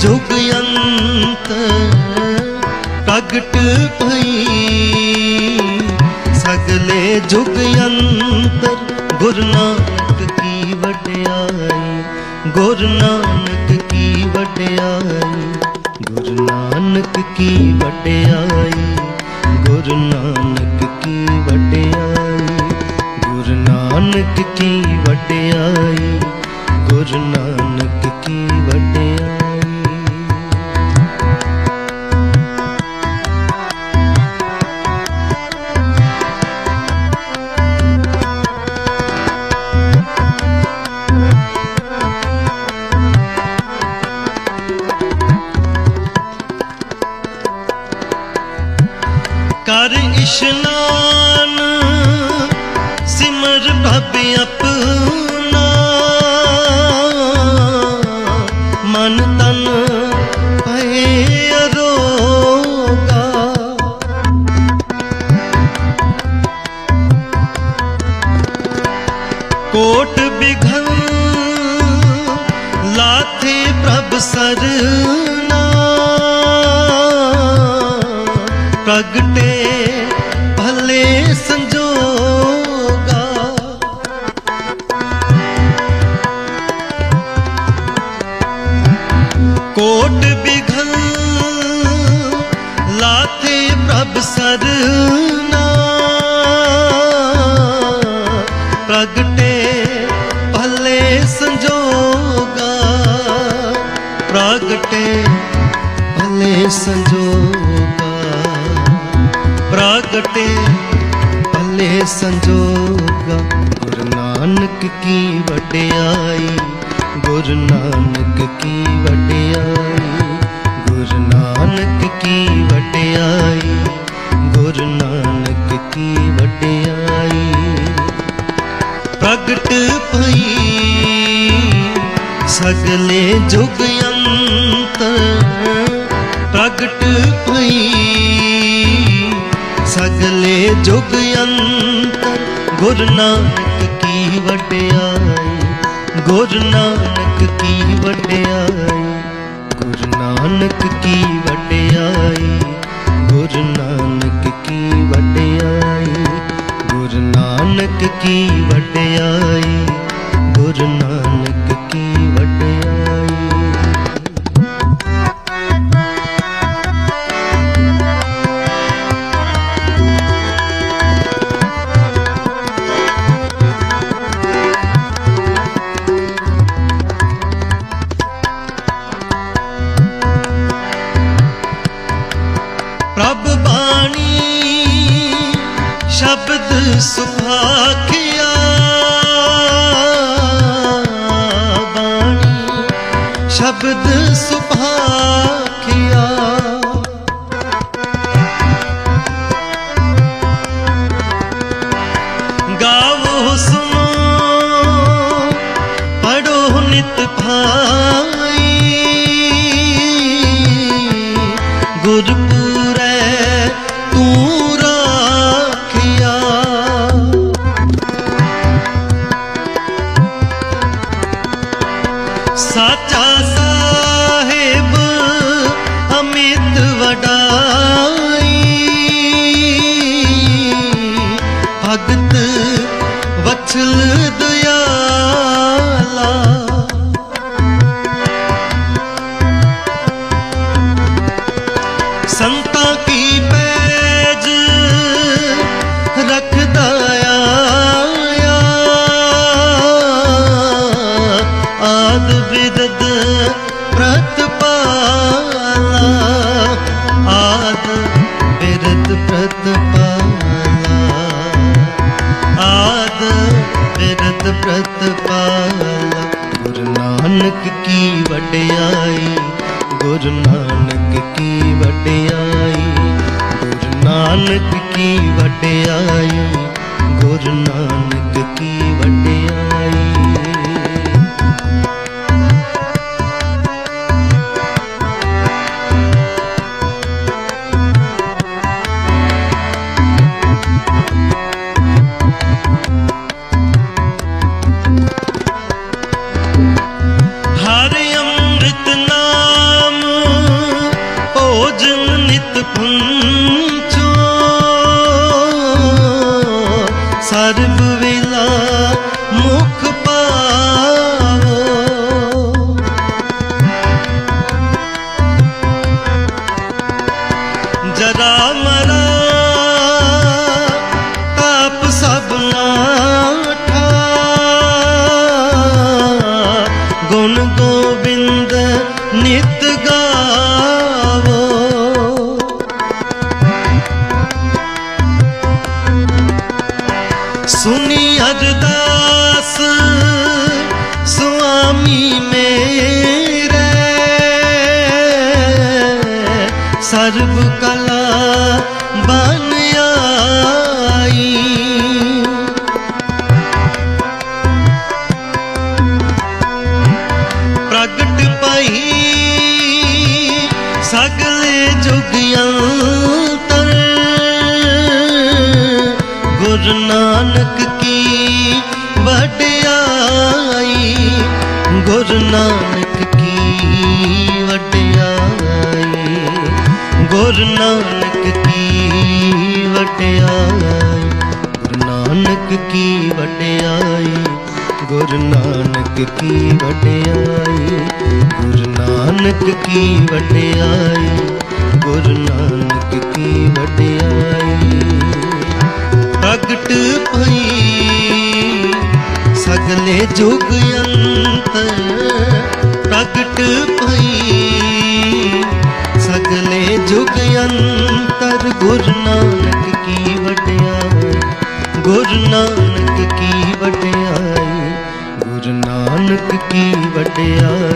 ਜੁਗ ਅੰਤ ਪ੍ਰਗਟ ਭਈ ਸਗਲੇ ਜੁਗ ਅੰਤਰ ਗੁਰੂ ਨਾਨਕ ਕੀ ਵਡਿਆਈ, ਗੁਰੂ ਨਾਨਕ ਕੀ ਵਡਿਆਈ, ਗੁਰੂ ਨਾਨਕ ਕੀ ਵਡਿਆਈ, ਗੁਰੂ ਨਾਨਕ ਕੀ ਵਡਿਆਈ, ਗੁਰੂ ਨਾਨਕ ਕੀ ਵਡਿਆਈ, ਗੁਰੂ ਨਾਨਕ ਕੀ ਵਡਿਆਈ। ਇਸ਼ਨਾਨ ਸਿਮਰ ਪ੍ਰਭ ਆਪਣਾ। ਮਨ ਤਨ ਭਏ ਅਰੋਗਾ। ਕੋਟ ਬਿਘਨ ਲਾਥੇ ਪ੍ਰਭ ਸਰਨਾ। ਪ੍ਰਗਟੇ ਭਲੇ ਸੰਜੋਗਾ। ਕੋਟ ਬਿਘਲ ਲਾਥੇ ਪ੍ਰਭ ਸਰਨਾ। ਪ੍ਰਗਟੇ ਭਲੇ ਸੰਜੋਗਾ। ਪ੍ਰਗਟੇ ਭਲੇ ਸੰਜੋਗਾ। ਪ੍ਰਗਟੇ ਭਲੇ ਸੰਜੋਗਾ ਗੁਰੂ ਨਾਨਕ ਕੀ ਵਡਿਆਈ, ਗੁਰੂ ਨਾਨਕ ਕੀ ਵਡਿਆਈ, ਗੁਰੂ ਨਾਨਕ ਕੀ ਵਡਿਆਈ, ਗੁਰੂ ਨਾਨਕ ਕੀ ਵਡਿਆਈ। ਪ੍ਰਗਟ ਪਈ ਸਗਲੇ ਜੁਗ ਅੰਤ ਪ੍ਰਗਟ ਭਈ ਸਗਲੇ ਜੁਗ ਅੰਤਰ ਗੁਰੂ ਨਾਨਕ ਕੀ ਵਡਿਆਈ, ਗੁਰੂ ਨਾਨਕ ਕੀ ਵਡਿਆਈ, ਗੁਰੂ ਨਾਨਕ ਕੀ ਵਡਿਆਈ, ਗੁਰੂ ਨਾਨਕ ਕੀ ਵਡਿਆਈ, ਗੁਰੂ ਨਾਨਕ ਕੀ ਵਡਿਆਈ। ਸੁਭਾਖਿਆ ਬਾਣੀ। ਸ਼ਬਦ ਸੁਭਾ ਸਾਚਾ ਸਾਹਿਬ ਅਮਿਤ ਵਡਾਈ। ਭਗਤ ਵਛਲ ਦਇਆਲਾ ਨਾਨਕ ਕੀ ਵਡਿਆਈ ਗੁਰੂ ਨਾਨਕ ਕੀ ਵਡਿਆਈ। ਹਰ ਗੁਣ ਗੋਬਿੰਦ ਨਿਤ ਗਾਵੋ? ਸੁਨੀ ਅਰਦਾਸ ਸੁਆਮੀ ਮੇਰੇ ਸਰਬ ਸਗਲੇ ਗੁਰੂ ਨਾਨਕ ਕੀ ਵਡਿਆਈ। ਗੁਰੂ ਨਾਨਕ ਕੀ ਵਡਿਆਈ। ਗੁਰੂ ਨਾਨਕ ਕੀ ਵਡਿਆਈ। ਗੁਰੂ ਨਾਨਕ ਕੀ ਵਡਿਆਈ। ਗੁਰੂ ਨਾਨਕ ਕੀ ਵਡਿਆਈ। ਗੁਰੂ ਨਾਨਕ ਕੀ ਵਡਿਆਈ। ਗੁਰੂ ਨਾਨਕ ਕੀ ਵਡਿਆਈ। ਪ੍ਰਗਟ ਪਈ ਸਗਲੇ ਜੁਗ ਅੰਤਰ। ਪ੍ਰਗਟ ਪਈ ਸਗਲੇ ਜੁਗ ਅੰਤਰ। ਗੁਰੂ ਨਾਨਕ ਕੀ ਵਡਿਆਈ। ਗੁਰੂ ਨਾਨਕ ਕੀ ਵਡਿਆਈ। ਗੁਰੂ ਨਾਨਕ ਕੀ ਵਡਿਆਈ।